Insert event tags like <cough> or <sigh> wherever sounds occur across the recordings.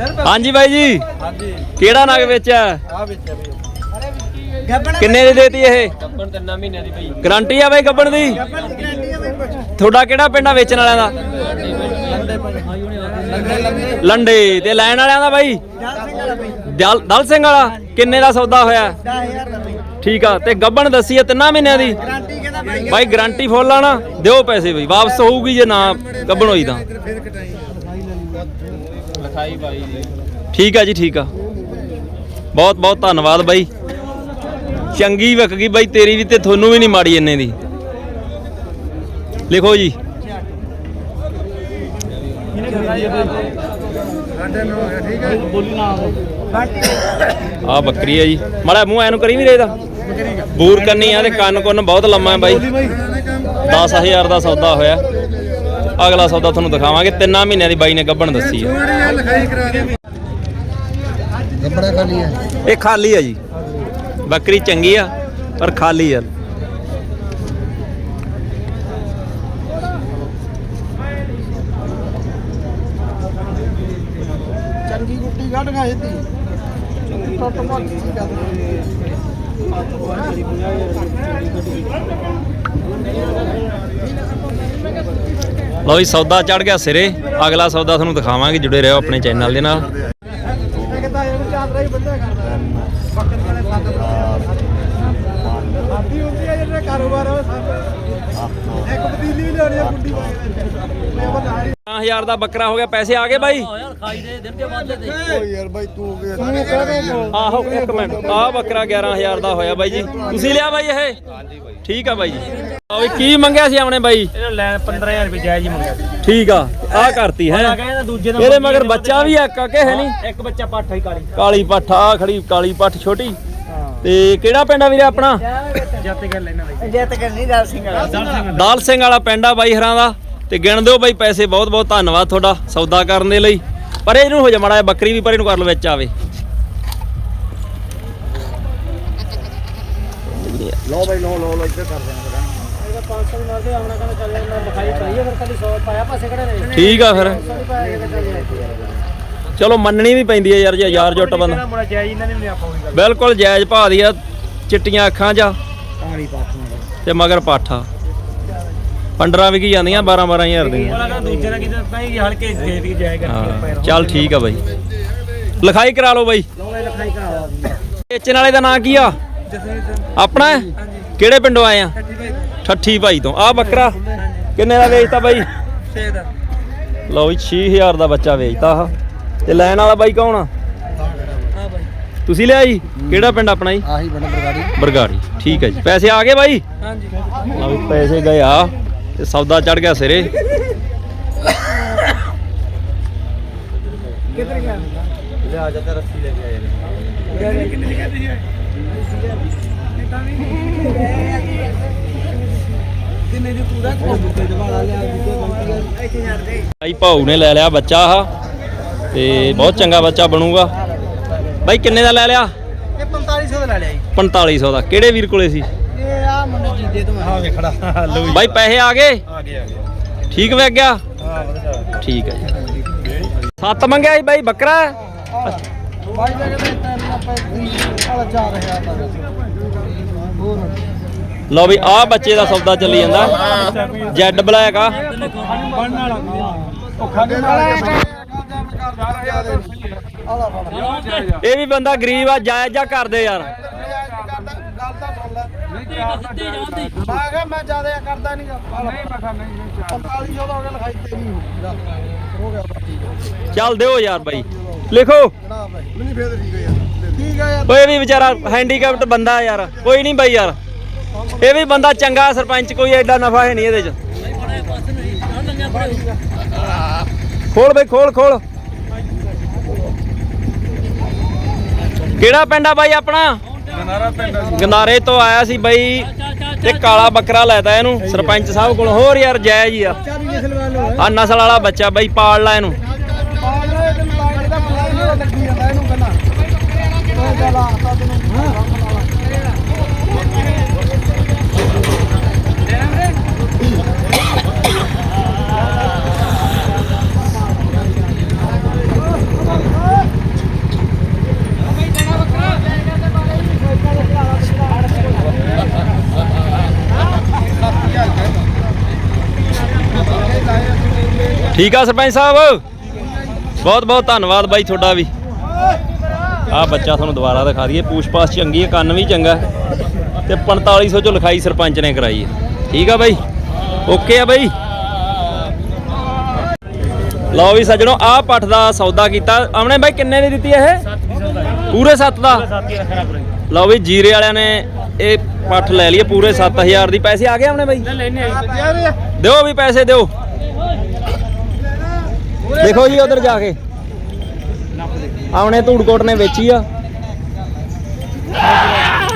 ਹਾਂਜੀ ਬਾਈ ਜੀ। ਹਾਂਜੀ ਕਿਹੜਾ ਨਗ ਵੇਚਿਆ? ਆ ਵਿੱਚ ਵੀ ਕਿੰਨੇ ਦੀ ਦੇਤੀ ਇਹ? ਕੱਪਣ ਤਿੰਨਾਂ ਮਹੀਨਿਆਂ ਦੀ ਬਈ ਗਰੰਟੀ ਆ ਬਾਈ ਗੱਬਣ ਦੀ? ਤੁਹਾਡਾ ਕਿਹੜਾ ਪਿੰਡ ਆ ਵੇਚਣ ਵਾਲਿਆਂ ਦਾ? ਲੰਡੇ ਤੇ ਲੈਣ ਵਾਲਿਆਂ ਦਾ ਬਾਈ? ਦਲ ਦਲ ਸਿੰਘ ਵਾਲਾ। ਕਿੰਨੇ ਦਾ ਸੌਦਾ ਹੋਇਆ? ਠੀਕ ਆ, ਤੇ ਗੱਬਣ ਦੱਸੀ ਆ ਤਿੰਨਾਂ ਮਹੀਨਿਆਂ ਦੀ? ਬਾਈ ਗਾਰੰਟੀ ਫੁੱਲ ਆ ਦਿਓ ਪੈਸੇ ਬਈ, ਵਾਪਸ ਹੋਊਗੀ ਜੇ ਨਾ ਗੱਬਣ ਹੋਈ ਤਾਂ। ਲਿਖਾਈ ਬਾਈ। ਜੀ ਠੀਕ ਆ ਜੀ, ਠੀਕ ਆ। ਬਹੁਤ ਬਹੁਤ ਧੰਨਵਾਦ ਬਾਈ। ਚੰਗੀ ਵਿਕ ਗਈ ਬਾਈ, ਤੇਰੀ ਵੀ ਤੇ ਤੁਹਾਨੂੰ ਵੀ ਨਹੀਂ ਮਾੜੀ ਇੰਨੇ ਦੀ। ਲਿਖੋ ਜੀ। ਆ ਬੱਕਰੀ ਆ ਜੀ। ਮਾੜਾ ਮੂੰਹ ਐਨੂੰ ਕਰੀ ਵੀ ਰੇਦਾ। ਬੂਰ ਕੰਨੀ ਆ ਤੇ ਕੰਨ ਕੁੰਨ ਬਹੁਤ ਲੰਮਾ ਹੈ ਬਾਈ। 10000 ਦਾ ਸੌਦਾ ਹੋਇਆ। ਅਗਲਾ ਸੌਦਾ ਤੁਹਾਨੂੰ ਦਿਖਾਵਾਂਗੇ। ਤਿੰਨਾਂ ਮਹੀਨਿਆਂ ਦੀ ਬਾਈ ਨੇ ਗੱਬਣ ਦੱਸੀ ਖਾਲੀ ਹੈ ਇਹ ਖਾਲੀ ਆ ਜੀ। ਬੱਕਰੀ ਚੰਗੀ ਆ ਪਰ ਖਾਲੀ ਆ। ਚੰਗੀ ਗੁੱਟੀ ਕੱਢ ਗਾ ਇਹਦੀ ਟੁੱਟ ਮੱਟ ਸੀ। ਲਓ ਜੀ, ਸੌਦਾ ਚੜ ਗਿਆ ਸਿਰੇ। ਅਗਲਾ ਸੌਦਾ ਤੁਹਾਨੂੰ ਦਿਖਾਵਾਂਗੇ, ਜੁੜੇ ਰਹੋ ਆਪਣੇ ਚੈਨਲ ਦੇ ਨਾਲ ਕਿਤਾ ਇਹਨੂੰ ਚਾਦਰਾ ਹੀ ਬੰਦਾ ਕਰਦਾ ਬੱਕਰੀ ਵਾਲੇ ਸੱਤ ਸਾਡੀ ਹੁੰਦੀ ਹੈ ਜਿਹੜਾ ਕਾਰੋਬਾਰ ਉਹ ਸਭ ਇੱਕ ਪਤੀਲੀ ਵੀ ਲਿਆਉਣੀ ਆ ਗੁੱਡੀ ਮੈਂ ਬਤਾ 10000 ਦਾ ਬੱਕਰਾ ਹੋ ਗਿਆ ਪੈਸੇ ਆ ਗਏ ਬਾਈ? ਓ ਯਾਰ ਬਾਈ ਤੂੰ ਕੇ ਤੂੰ ਕਹਦੇ ਆਹੋ ਇੱਕ ਮਿੰਟ। ਆਹ ਬੱਕਰਾ 11000 ਦਾ ਹੋਇਆ ਬਾਈ ਜੀ। ਤੁਸੀਂ ਲਿਆ ਬਾਈ ਇਹ? ਠੀਕ ਆ ਬਾਈ ਜੀ। ਵੀ ਕੀ ਮੰਗਿਆ ਸੀ ਆਪਣੇ ਬਾਈ? ਇਹਨਾਂ ਲੈਣ 15000 ਰੁਪਏ ਜਾਇਜ਼ ਹੀ ਮੰਗਿਆ ਠੀਕ ਆ ਆਹ ਕਰਤੀ ਹੈ। ਕਹਿੰਦਾ ਦੂਜੇ ਇਹਦੇ ਮਗਰ ਬੱਚਾ ਵੀ ਆ ਇੱਕ ਆ ਕਿ ਹੈ ਨਹੀਂ? ਇੱਕ ਬੱਚਾ ਪਾਠਾ ਹੀ ਕਾਲੀ। ਕਾਲੀ ਪੱਠ ਆ ਖੜੀ ਕਾਲੀ ਪੱਠ ਛੋਟੀ। ਤੇ ਕਿਹੜਾ ਪਿੰਡ ਆ ਵੀਰੇ ਆਪਣਾ? ਜੱਤ ਗੱਲ ਇਹਨਾਂ ਦਾ ਜੱਤ ਗੱਲ ਨਹੀਂ ਦਾਲ ਸਿੰਘ ਵਾਲਾ। ਦਾਲ ਸਿੰਘ ਵਾਲਾ। ਪਿੰਡ ਆ ਬਾਈ ਹਰਾਂ ਦਾ। ਤੇ ਗਿਣ ਦਿਓ ਬਾਈ ਪੈਸੇ ਬਹੁਤ ਬਹੁਤ ਧੰਨਵਾਦ ਤੁਹਾਡਾ ਸੌਦਾ ਕਰਨ ਦੇ ਲਈ। ਪਰ ਇਹਨੂੰ ਹੋ ਜਾ ਮਾੜਾ ਜਿਹਾ ਬੱਕਰੀ ਵੀ ਪਰੇ ਨੂੰ ਕਰ ਲਓ ਵਿੱਚ ਆਵੇ। ਲੋ ਬਾਈ ਲੋ ਲੋ ਲੋ ਇੱਧਰ ਕਰ ਦੇਣਾ ਇਹਦਾ 500 ਦੀ ਮਾਰਦੇ ਆਉਣਾ ਕਹਿੰਦਾ ਚੱਲ ਮੈਂ ਲਿਖਾਈ ਪਾਈ ਫਿਰ ਕਦੀ 100 ਪਾਇਆ ਪਾਸੇ ਖੜੇ ਨੇ? ਠੀਕ ਆ ਫਿਰ। ਚੱਲ ਮੰਨਣੀ ਵੀ ਪੈਂਦੀ ਹੈ ਯਾਰ ਜੇ ਯਾਰ ਜੁੱਟ ਬੰਦਾ। ਮੁੰਡਾ ਜਾਇਜ਼ ਇਹਨਾਂ ਨੇ ਵੀ ਆਪਾਂ ਹੋਈ ਗੱਲ ਬਿਲਕੁਲ ਜਾਇਜ਼ ਭਾਅ ਦੀ ਆ ਚਿੱਟੀਆਂ ਅੱਖਾਂ 'ਚ ਆ। ਪਾਠਾ ਤੇ ਮਗਰ ਪਾਠਾ ਪੰਡਰਾਂ ਵੀ ਕੀ ਜਾਂਦੀਆਂ 12 12000 ਦੀਆਂ। ਦੂਜੇ ਨਾਲ ਕਿਤੇ ਤਾਂ ਹੀ ਹਲਕੇ ਹਾਂ ਚੱਲ ਠੀਕ ਆ ਬਾਈ। ਲਿਖਾਈ ਕਰਾ ਲਓ ਬਾਈ। ਲਿਖਾਈ ਕਰਾ ਵੇਚਣ ਵਾਲੇ ਦਾ ਨਾਂ ਕੀ ਆ? ਆਪਣਾ ਹੈ? ਕਿਹੜੇ ਪਿੰਡੋਂ ਆਏ ਆ? ਠੱਠੀ ਭਾਈ ਤੋਂ। ਆ ਬੱਕਰਾ ਕਿੰਨੇ ਦਾ ਵੇਚਤਾ ਬਾਈ? ਦਾ। ਲਓ ਜੀ 6000 ਦਾ ਬੱਚਾ ਵੇਚਤਾ ਆ ਤੇ ਲੈਣ ਵਾਲਾ ਬਾਈ ਕੌਣ ਆ? ਤੁਸੀਂ ਲਿਆ ਜੀ ਕਿਹੜਾ ਪਿੰਡ ਆਪਣਾ ਜੀ? ਆਹੀ ਬਣਾ ਬਰਗਾੜੀ। ਬਰਗਾੜੀ। ਠੀਕ ਹੈ ਜੀ। ਪੈਸੇ ਆ ਗਏ ਬਾਈ? ਹਾਂਜੀ। ਲਓ ਵੀ ਪੈਸੇ ਗਏ ਆ। ਤੇ ਸੌਦਾ ਚੜ ਗਿਆ ਸਿਰੇ। ਕਿੱਧਰ ਗਿਆ? ਲਿਆ ਜਾ ਤੇ ਰੱਸੀ ਲੈ ਕੇ ਆਏ ਨੇ। ਕਿੰਨੇ ਦੀ ਕਹਿੰਦੀ ਹੈ ਕਿੰਨੇ ਦੀ ਤੂੰ ਦਾ ਕੋਲ? ਦਵਾਲਾ ਲਿਆ ਇੱਥੇ ਯਾਰ ਦੇ। ਬਾਈ ਭਾਊ ਨੇ ਲੈ ਲਿਆ ਬੱਚਾ ਆ ਤੇ ਬਹੁਤ ਚੰਗਾ ਬੱਚਾ ਬਣੂਗਾ। ਬਾਈ ਕਿੰਨੇ ਦਾ ਲੈ ਲਿਆ? ਇਹ 4500 ਦਾ ਲੈ ਲਿਆ ਜੀ 4500 ਦਾ। ਕਿਹੜੇ ਵੀਰ ਕੋਲੇ ਸੀ? ਇਹ ਆ ਮੁੰਡੇ ਜੀਦੇ ਤੋਂ ਹਾਂ ਵੇ ਖੜਾ। ਲੋ ਬਾਈ ਪੈਸੇ ਆ ਗਏ? ਆ ਗਿਆ ਆ ਗਿਆ ਠੀਕ ਵੇਖ ਗਿਆ ਹਾਂ ਵਧੀਆ ਠੀਕ ਹੈ ਜੀ। ਸੱਤ ਮੰਗਿਆ ਸੀ ਬਾਈ ਬੱਕਰਾ? ਬਾਈ ਤੈਨੂੰ ਆਪਾਂ ਜਾ ਹੋਰ। ਲਓ ਵੀ ਆਹ ਬੱਚੇ ਦਾ ਸੌਦਾ ਚੱਲੀ ਜਾਂਦਾ। ਜੈਡ ਬਲੈਕ ਆ। ਬਣਨ ਵਾਲਾ ਉਹ ਖਾਣੇ ਵਾਲਾ ਆਲਾ ਫੜ। ਇਹ ਵੀ ਬੰਦਾ ਗਰੀਬ ਆ ਜਾਇਜ਼ ਜਾ ਕਰਦੇ ਯਾਰ। ਲੈ ਨਹੀਂ ਮੈਂ ਕਿਹਾ ਮੈਂ ਜ਼ਿਆਦਾ ਕਰਦਾ ਨਹੀਂ ਨਹੀਂ ਮੈਂ ਕਿਹਾ ਨਹੀਂ 4500 ਦਾ ਹੋ ਗਿਆ ਲਿਖਾਈ ਤੇਰੀ ਹੋ ਗਿਆ ਬਾਕੀ ਚੱਲ ਦਿਓ ਯਾਰ ਬਾਈ। ਲਿਖੋ। ਜਨਾਬ ਨਹੀਂ ਫੇਰ ਠੀਕ ਹੈ ਯਾਰ। ਠੀਕ ਹੈ ਯਾਰ। ਓਏ ਵੀ ਵਿਚਾਰਾ ਹੈਂਡੀਕੈਪਟ ਬੰਦਾ ਯਾਰ। ਕੋਈ ਨਹੀਂ ਬਾਈ ਯਾਰ। ਇਹ ਵੀ ਬੰਦਾ ਚੰਗਾ ਸਰਪੰਚ ਕੋਈ ਐਡਾ ਨਫਾ ਹੈ ਨਹੀਂ ਇਹਦੇ ਚ। ਖੋਲ ਬਈ ਖੋਲ ਖੋਲ। ਕਿਹੜਾ ਪਿੰਡ ਆ ਬਾਈ ਆਪਣਾ? ਗਨਾਰਾ ਤੋਂ ਆਇਆ ਸੀ ਬਾਈ ਤੇ ਕਾਲਾ ਬੱਕਰਾ ਲੈਤਾ ਇਹਨੂੰ ਸਰਪੰਚ ਸਾਹਿਬ ਕੋਲ। ਹੋਰ ਯਾਰ ਜਾਇਜ਼ ਹੀ ਆ। ਚਾਬੀ ਨਸਲ ਵਾਲੋ ਆ ਨਸਲ ਵਾਲਾ ਬੱਚਾ ਬਾਈ ਪਾਲ ਲਾ ਇਹਨੂੰ। ਪਾਲ ਲੈ ਲੱਗੀ ਜਾਂਦਾ ਠੀਕ ਆ ਸਰਪੰਚ ਸਾਹਿਬ? ਬਹੁਤ ਬਹੁਤ ਧੰਨਵਾਦ ਬਾਈ ਤੁਹਾਡਾ ਵੀ। ਆ ਬੱਚਾ ਤੁਹਾਨੂੰ ਦੁਬਾਰਾ ਦਿਖਾ ਦਈਏ। ਪੂਛ-ਪਾਛ ਚੰਗੀ ਹੈ ਕੰਨ ਵੀ ਚੰਗਾ। ਤੇ 4500 ਚੋਂ ਲਿਖਾਈ ਸਰਪੰਚ ਨੇ ਕਰਾਈ ਹੈ ਠੀਕ ਆ ਬਾਈ? ਓਕੇ ਆ ਬਾਈ? ਲਓ ਵੀ ਸੱਜਣੋ ਆਹ ਪੱਠ ਦਾ ਸੌਦਾ ਕੀਤਾ। ਆਮਣੇ ਬਾਈ ਕਿੰਨੇ ਦੀ ਦਿੱਤੀ ਇਹ? ਪੂਰੇ 7 ਦਾ? ਲਓ ਵੀ ਜੀਰੇ ਵਾਲਿਆਂ ਨੇ ਇਹ ਪੱਠ ਲੈ ਲਈ ਪੂਰੇ 7000 ਦੀ। ਪੈਸੇ ਆ ਗਏ ਆਮਣੇ ਬਾਈ? ਦਿਓ ਵੀ ਪੈਸੇ ਦਿਓ। ਦੇਖੋ ਜੀ ਉਧਰ ਜਾ ਕੇ। ਆਉਣੇ ਧੂੜਕੋਟ ਨੇ ਵੇਚੀ ਆ।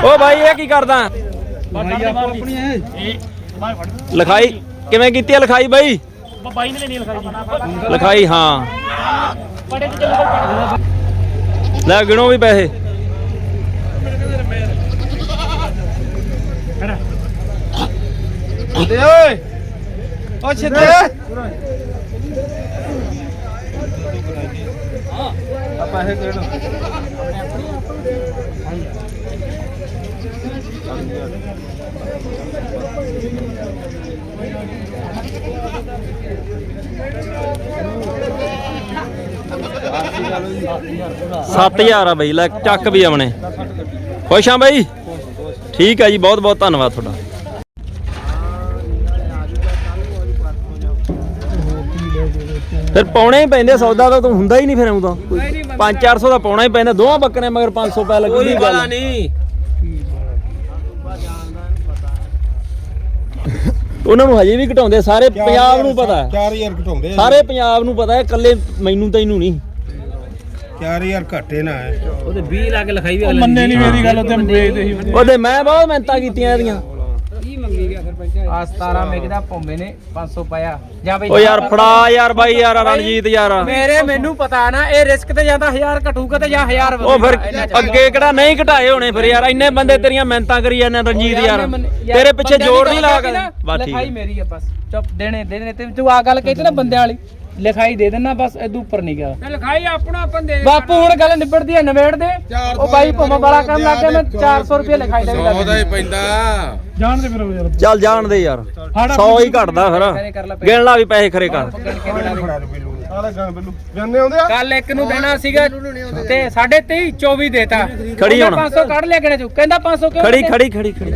ਓ ਭਾਈ ਇਹ ਕੀ ਕਰਦਾ? ਲਿਖਾਈ ਕਿਵੇਂ ਕੀਤੀ ਆ ਲਿਖਾਈ ਬਾਈ? ਬਾਈ ਨੇ ਨਹੀਂ ਲਿਖਾਈ ਲਿਖਾਈ ਹਾਂ। ਲੈ ਗਿਣੋ ਵੀ ਪੈਸੇ। ਓਏ। ਓ ਛਿੱਤੇ। ਪੈਸੇ ਕਿਹੜਾ ਸੱਤ ਹਜ਼ਾਰ ਆ ਬਈ, ਲੈ ਚੱਕ ਵੀ ਆਪਣੇ। ਖੁਸ਼ ਆ ਬਾਈ? ਠੀਕ ਆ ਜੀ ਬਹੁਤ ਬਹੁਤ ਧੰਨਵਾਦ ਤੁਹਾਡਾ। ਫਿਰ ਪਾਉਣੇ ਹੀ ਪੈਂਦੇ ਸੌਦਾ ਤਾਂ ਤੂੰ ਹੁੰਦਾ ਹੀ ਨਹੀਂ ਫਿਰ ਆਉਂਦਾ। 5-400 ਦਾ ਪਾਉਣਾ ਹੀ ਪੈਂਦਾ ਦੋਵਾਂ ਬੱਕਰੇ ਮਗਰ 500 ਪੈ ਲੱਗੀ ਗੱਲ। ਨਹੀਂ। ਉਹਨਾਂ ਨੂੰ ਹਜੇ ਵੀ ਘਟਾਉਂਦੇ ਸਾਰੇ ਪੰਜਾਬ ਨੂੰ ਪਤਾ। ਹੈ। 4000 ਘਟਾਉਂਦੇ ਆ। ਸਾਰੇ ਪੰਜਾਬ ਨੂੰ ਪਤਾ ਹੈ ਇਕੱਲੇ ਮੈਨੂੰ ਤੈਨੂੰ ਨਹੀਂ। 4000 ਘਾਟੇ ਨਾ ਹੈ। ਉਹਦੇ 20 ਲਾ ਕੇ ਲਿਖਾਈ ਵੀ ਮੰਨੇ ਨਹੀਂ ਮੇਰੀ ਗੱਲ ਉੱਤੇ ਵੇਚਦੇ ਸੀ। ਉਹਦੇ ਮੈਂ ਬਹੁਤ ਮਿਹਨਤਾਂ ਕੀਤੀਆਂ ਇਹਦੀਆਂ। ਆ 17 ਮੇਗ ਦਾ ਭੌਂਬੇ ਨੇ 500 ਪਾਇਆ ਜਾਂ ਬਈ ਓ ਯਾਰ ਫੜਾ ਯਾਰ ਬਾਈ ਯਾਰ ਰਣਜੀਤ ਯਾਰ। ਮੇਰੇ ਮੈਨੂੰ ਪਤਾ ਨਾ ਇਹ ਰਿਸਕ ਤੇ ਜਾਂਦਾ 1000 ਘਟੂਗਾ ਤੇ ਜਾਂ 1000 ਉਹ ਫਿਰ ਅੱਗੇ ਕਿਹੜਾ ਨਹੀਂ ਘਟਾਏ ਹੋਣੇ ਫਿਰ ਯਾਰ ਇੰਨੇ ਬੰਦੇ ਤੇਰੀਆਂ ਮਿਹਨਤਾਂ ਕਰੀ ਜਾਂਦੇ ਰਣਜੀਤ ਯਾਰ ਤੇਰੇ ਪਿੱਛੇ ਜੋਰ ਨਹੀਂ ਲਾ ਕੇ। ਬਸ ਠੀਕ ਲਿਖਾਈ ਹੈ। ਮੇਰੀ ਆ ਬਸ ਚੁੱਪ ਦੇਣੇ ਦੇਣੇ ਤੇ ਤੂੰ ਆ ਗੱਲ ਕਹੀ ਤੇ ਨਾ ਬੰਦਿਆਂ ਵਾਲੀ। ਲਿਖਾਈ ਦੇ ਦੇਣਾ ਬਸ ਇਹਦੇ ਉੱਪਰ ਨਹੀਂ ਗਿਆ। ਲਿਖਾਈ ਆਪਣਾ ਆਪਾਂ ਦੇ ਬਾਪੂ ਹੁਣ ਗੱਲ ਨਿਬੜਦੀ ਹੈ ਨਿਬੇੜ ਦੇ। ਉਹ ਬਾਈ ਭੋਮਾ ਵਾਲਾ ਕੰਮ ਲੱਗ ਗਿਆ ਮੈਂ 400 ਰੁਪਏ ਲਿਖਾਈ ਦੇ ਦੇਣਾ ਉਹਦਾ ਹੀ ਪੈਂਦਾ। ਜਾਣ ਦੇ ਫਿਰ ਯਾਰ। ਚੱਲ ਜਾਣ ਦੇ ਯਾਰ। 100 ਹੀ ਘਟਦਾ ਫਿਰ। ਗਿਣ ਲਾ ਵੀ ਪੈਸੇ ਖਰੇ ਕਰ। ਸਾਲਾ ਗਾਂ ਬਿੱਲੂ। ਜਾਣੇ ਆਉਂਦੇ ਆ? ਕੱਲ ਇੱਕ ਨੂੰ ਦੇਣਾ ਸੀਗਾ ਤੇ 23 24 ਦੇਤਾ। ਖੜੀ ਹੁਣ। 500 ਕੱਢ ਲਿਆ ਕਿਹਨੇ ਚੋਂ। ਕਹਿੰਦਾ 500 ਕਿਉਂ ਖੜੀ ਖੜੀ ਖੜੀ ਖੜੀ।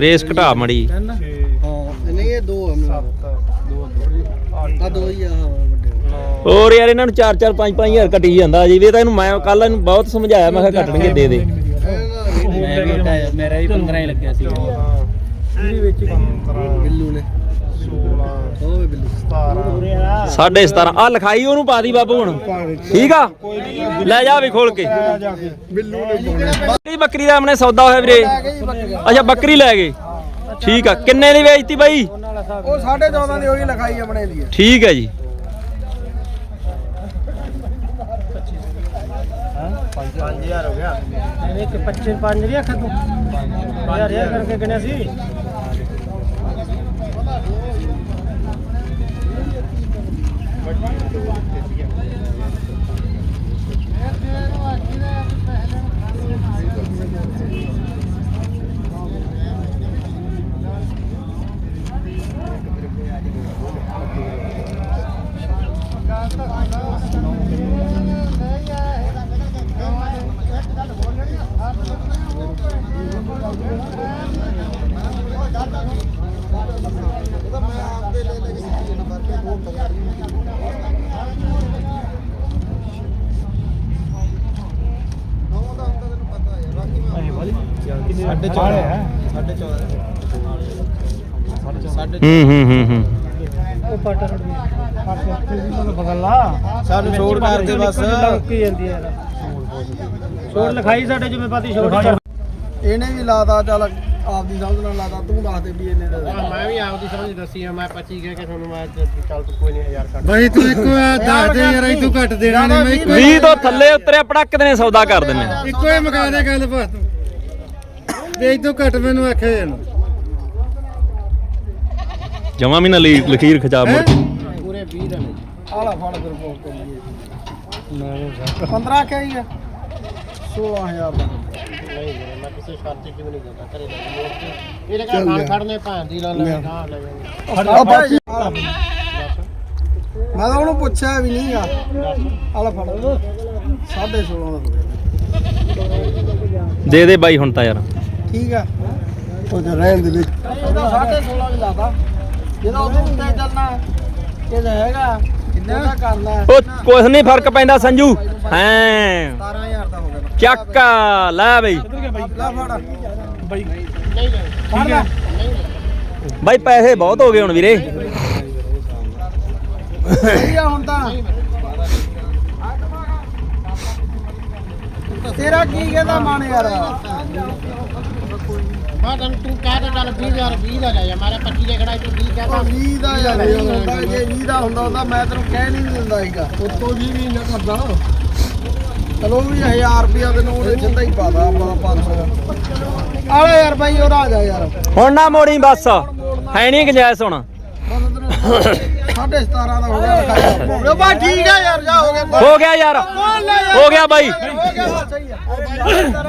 ਰੇਸ ਘਟਾ ਮੜੀ। ਆ ਦੋ ਹੀ। ਆ ਹੋਰ ਯਾਰ ਇਹਨਾਂ ਨੂੰ 4 4 5 5000 ਘਟੀ ਜਾਂਦਾ ਜੀ। ਵੀ ਤਾਂ ਇਹਨੂੰ ਮੈਂ ਕੱਲ ਇਹਨੂੰ ਬਹੁਤ ਸਮਝਾਇਆ ਮੈਂ ਕਿਹਾ ਘਟਣਗੇ ਦੇ ਦੇ। ਮੇਰਾ ਹੀ 15 ਹੀ ਲੱਗਿਆ ਸੀ। ਬਿੱਲੂ ਨੇ। 16 ਬਿੱਲੂ। ਸਾਢੇ 17 ਆ ਲਿਖਾਈ ਉਹਨੂੰ ਪਾ ਦੀ ਬਾਬੂ ਹੁਣ। ਠੀਕ ਆ? ਲੈ ਜਾ ਵੀ ਖੋਲ ਕੇ। ਬਿੱਲੂ ਨੇ ਬੱਕਰੀ ਬੱਕਰੀ ਦਾ ਆਪਣੇ ਸੌਦਾ ਹੋਇਆ ਵੀਰੇ। ਅੱਛਾ ਬੱਕਰੀ ਲੈ ਗਏ। ਠੀਕ ਆ। ਕਿੰਨੇ ਦੀ ਵੇਚਤੀ ਬਾਈ? ਉਹ 14.5 ਦੀ ਹੋਈ ਲਿਖਾਈ ਆਪਣੇ ਦੀ ਠੀਕ ਹੈ ਜੀ। ਇੱਕ 25 5 ਦੀ ਅੱਖ ਤੂੰ? ਯਾਰ ਇਹ ਕਰਕੇ ਗਿਣਿਆ ਸੀ? ਹੂੰ ਹੂੰ ਹੂੰ ਹੂੰ। ਉਹ ਪਟ ਬਗਲ। ਲਾ ਸਾਨੂੰ ਛੋੜ ਕਰਕੇ ਬਸ। ਕੀ ਜਾਂਦੀ ਯਾਰ। ਛੋੜ ਲਿਖਾਈ ਸਾਡੇ ਜਿਵੇਂ ਪਾਤੀ ਛੋੜ। ਇਹਨੇ ਵੀ ਲਾਤਾ ਚੱਲ ਆਪਦੀ ਸਮਝ ਨਾਲ ਲਾਤਾ। ਤੂੰ ਦੱਸ ਦੇ ਵੀ ਇਹਨੇ ਦਾ ਮੈਂ ਵੀ ਆਪਦੀ ਸਮਝ ਦੱਸੀ ਆ। ਮੈਂ 25 ਕਹਿ ਕੇ ਤੁਹਾਨੂੰ ਮੈਂ ਚੱਲ ਤੂੰ ਕੋਈ ਨਹੀਂ ਹਜ਼ਾਰ ਕੱਢ ਬਈ ਤੂੰ ਇੱਕੋ ਦੱਸ ਦੇ ਯਾਰ ਇਤੋਂ ਘੱਟ ਦੇਣਾ ਨਹੀਂ ਮੈਂ ਇੱਕੋ 20 ਤੋਂ ਥੱਲੇ ਉਤਰਿਆ ਪੜਕ ਨੇ ਸੌਦਾ ਕਰ ਦਿੰਨੇ। ਇੱਕੋ ਹੀ ਮਗਾ ਦੇ ਗੱਲ ਬਸ ਤੂੰ ਤੇ ਇਤੋਂ ਘੱਟ ਮੈਨੂੰ ਆਖਿਆ ਜਾਣਾ ਜਮਾ ਵੀ ਨਾ ਲਖੀਰ ਖਿਚਾ ਮੁੜ ਕੇ। ਪੂਰੇ 20 ਦਾ ਨੇ ਆਲਾ ਫੜ ਫਿਰ ਕੋਲ ਕਰੀਏ 15 ਕਿਹਾ ਹੀ ਆ। 16000 ਦਾ। ਨਹੀਂ ਵੀਰੇ, ਮੈਂ ਕਿਸੇ ਸ਼ਰਤ ਵੀ ਨਹੀਂ ਜਾਂਦਾ ਘਰੇ ਲੈ ਕੇ ਮੋੜ ਕੇ ਇਹਦੇ ਘਰ ਖਾਣ ਖੜਨੇ ਭਾਂ ਦੀ ਲਾ ਲੈ ਗਾਂ ਲੈ ਜਾਵਾਂਗੇ ਆ ਬਾਈ ਮੈਂ ਤਾਂ ਉਹਨੂੰ ਪੁੱਛਿਆ ਵੀ ਨਹੀਂ ਆ। ਆਲਾ ਫੜ। 16.5 ਦਾ ਹੋ ਗਿਆ। ਦੇ ਦੇ ਬਾਈ ਹੁਣ ਤਾਂ ਯਾਰ। ਠੀਕ ਆ? ਉਹ ਤਾਂ ਰਹਿਣ ਦੇ ਵਿੱਚ। ਉਹਦਾ 16.5 ਵੀ ਲਾਤਾ। ਜਿਹਦਾ ਉਹਦੇ ਉੱਤੇ ਚੱਲਣਾ ਇਹਦਾ ਹੈਗਾ? ਕਿੰਨਾ? ਕਰ ਲੈ ਉਹ ਕੁਛ ਨਹੀਂ ਫ਼ਰਕ ਪੈਂਦਾ ਸੰਜੂ। ਹੈਂ। 17000 ਦਾ ਹੋ ਗਿਆ। ਚੱਕ ਲੈ ਬਈ। ਲੈ ਫੜ। ਬਾਈ। ਫੜ ਲੈ। ਬਾਈ ਪੈਸੇ ਬਹੁਤ ਹੋ ਗਏ ਹੁਣ ਵੀਰੇ। ਹੁਣ ਤਾਂ। ਤੇਰਾ ਕੀ ਕਹਿੰਦਾ ਮਨ ਯਾਰ? ਮੈਂ ਤੈਨੂੰ ਤੂੰ ਕਹਿ ਦੇ ਚੱਲ 20000 20 ਦਾ ਲੈ ਜਾ ਮਾਰਾ 25 ਦੇ ਖੜਾ ਤੂੰ 20 ਉਹ 20 ਦਾ ਯਾਰ ਨਹੀਂ ਹੁੰਦਾ ਜੇ 20 ਦਾ ਹੁੰਦਾ ਹੁੰਦਾ ਮੈਂ ਤੈਨੂੰ ਕਹਿ ਨਹੀਂ ਦਿੰਦਾ ਸੀਗਾ। ਉਤੋਂ ਜੀ ਵੀ ਨਾ ਕਰਦਾ। ਚਲੋ ਵੀ 1000 ਰੁਪਿਆ ਤੈਨੂੰ ਉਹਦੇ ਸਿੱਧਾ ਹੀ ਪਾਦਾ ਆਪਾਂ 500 ਆਲੇ ਯਾਰ ਬਾਈ ਉਹ ਆ ਜਾ ਯਾਰ। ਹੁਣ ਨਾ ਮੋੜੀ ਬਸ। ਹੈ ਨਹੀਂ ਗੁੰਜਾਇਸ਼ ਹੁਣ। ਸਾਢੇ 17 ਦਾ ਹੋ ਗਿਆ ਲਿਖਾਈ ਹੋ ਗਿਆ ਬਾ ਠੀਕ ਆ ਯਾਰ ਜਾ ਹੋ ਗਿਆ ਹੋ ਯਾਰ। ਹੋ ਬਾਈ। ਹੋ ਗਿਆ ਬਸ ਸਹੀ ਆ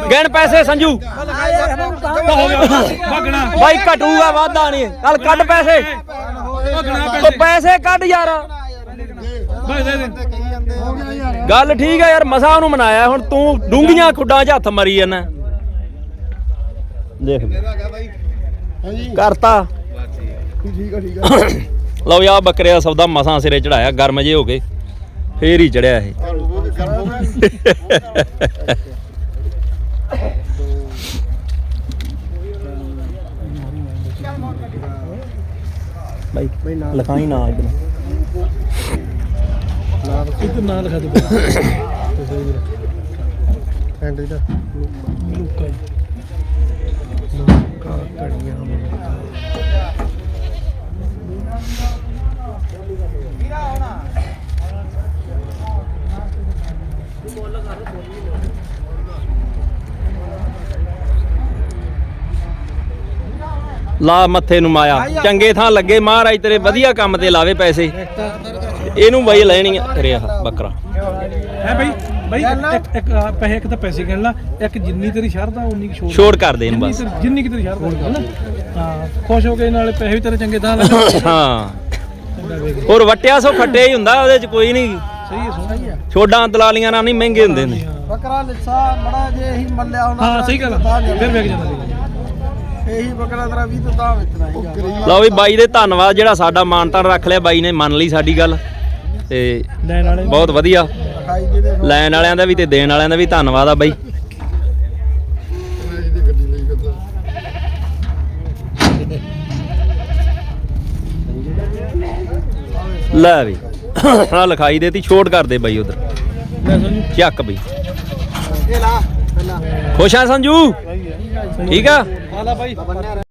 ਗਿਣ ਪੈਸੇ ਸੰਜੂ ਤਾਂ ਹੋ ਭਗਣਾ ਬਾਈ ਘਟੂਗਾ ਵਾਧਾ ਨਹੀਂ। ਚੱਲ ਕੱਢ ਪੈਸੇ। ਉਹ ਪੈਸੇ ਕੱਢ ਯਾਰ। ਹੋ ਗੱਲ ਠੀਕ ਆ ਯਾਰ ਮਸਾ ਉਹਨੂੰ ਮਨਾਇਆ। ਹੁਣ ਤੂੰ ਡੂੰਗੀਆਂ ਖੁੱਡਾਂ 'ਚ ਹੱਥ ਮਰੀ ਜਾਂਦਾ। ਦੇਖ। ਕਰਤਾ। ਠੀਕ ਆ ਠੀਕ ਆ ਲਓ ਯਾ ਬੱਕਰੇ ਦਾ ਸੌਦਾ ਮਸਾਂ ਸਿਰੇ ਚੜਾਇਆ ਗਰਮ ਜੇ ਹੋ ਕੇ ਫੇਰ ਹੀ ਚੜਿਆ ਇਹ। ਬਾਈ ਲਖਾਈ ਨਾ ਇਧਰ। ਇੱਧਰ ਨਾਂ ਲਿਖਾ ਦੇ। ਐਂਡ ਦਾ। ਲੁੱਕਾ ਜੀ ਲਾ ਮੱਥੇ ਨੂੰ ਮਾਇਆ। ਚੰਗੇ ਥਾਂ ਲੱਗੇ ਮਹਾਰਾਜ ਤੇਰੇ ਵਧੀਆ ਕੰਮ ਤੇ ਲਾਵੇ ਪੈਸੇ। ਇਹਨੂੰ ਬਈ ਲੈਣੀ ਆ। ਤੇਰੇ ਆਹ ਬੱਕਰਾ। ਹੈ ਬਾਈ? ਬਾਈ ਇੱਕ ਇੱਕ ਪੈਸੇ ਇੱਕ ਤਾਂ ਪੈਸੇ ਗਿਣ ਲਾ। ਇੱਕ ਜਿੰਨੀ ਤੇਰੀ ਸ਼ਰਧਾ ਉਨੀ ਕੁ ਛੋੜ ਛੋੜ ਕਰ ਦੇ ਇਹਨੂੰ ਜਿੰਨੀ ਬਸ। ਜਿੰਨੀ ਕਿ ਤੇਰੀ ਸ਼ਰਧਾ ਹੈ ਨਾ? ਹਾਂ ਖੁਸ਼ ਹੋ ਕੇ ਨਾਲੇ ਪੈਸੇ ਵੀ ਤੇਰੇ ਚੰਗੇ ਤਾਂ ਲੱਗੇ। <coughs> ਹਾਂ। ਹੋਰ ਵਟਿਆ ਸੋ ਖੱਟਿਆ ਹੀ ਹੁੰਦਾ ਉਹਦੇ ਚ ਕੋਈ ਨਹੀਂ ਸਹੀ ਹੈ ਸਹੀ ਹੈ ਛੋਡਾਂ ਦਲਾਲੀਆਂ ਨਾਲ ਨਹੀਂ ਮਹਿੰਗੇ ਹੁੰਦੇ ਨੇ। ਬੱਕਰਾ ਲਿੱਸਾ ਬੜਾ ਜੇ ਇਹੀ ਮੱਲਿਆ ਹੁੰਦਾ ਹਾਂ ਸਹੀ ਗੱਲ। ਫਿਰ ਵੇਖ ਜਾਂਦਾ। ਇਹੀ ਬੱਕਰਾ ਤੇਰਾ 20 ਤੋਂ ਤਾਂ ਵੇਚਣਾ ਸੀਗਾ ਲਓ ਵੀ ਬਾਈ ਦੇ ਧੰਨਵਾਦ ਜਿਹੜਾ ਸਾਡਾ ਮਾਨਤਾਨ ਰੱਖ ਲਿਆ ਬਾਈ ਨੇ ਮੰਨ ਲਈ ਸਾਡੀ ਗੱਲ। ਤੇ ਲੈਣ ਵਾਲੇ ਬਹੁਤ ਵਧੀਆ। ਲਿਖਾਈ ਦੇ ਦੇ ਲੈਣ ਵਾਲਿਆਂ ਦਾ ਵੀ ਤੇ ਦੇਣ ਵਾਲਿਆਂ ਦਾ ਵੀ ਧੰਨਵਾਦ ਆ ਬਾਈ। ਲੈ ਵੀ ਆ ਲਿਖਾਈ ਦੇਤੀ ਛੋਟ ਕਰ ਦੇ ਬਾਈ ਉਧਰ। ਚੱਕ ਬਈ। ਇਹ ਲਾ ਪਹਿਲਾਂ। ਖੁਸ਼ ਆ ਸੰਜੂ? ਠੀਕ ਆ? ਆ ਲੈ ਬਾਈ।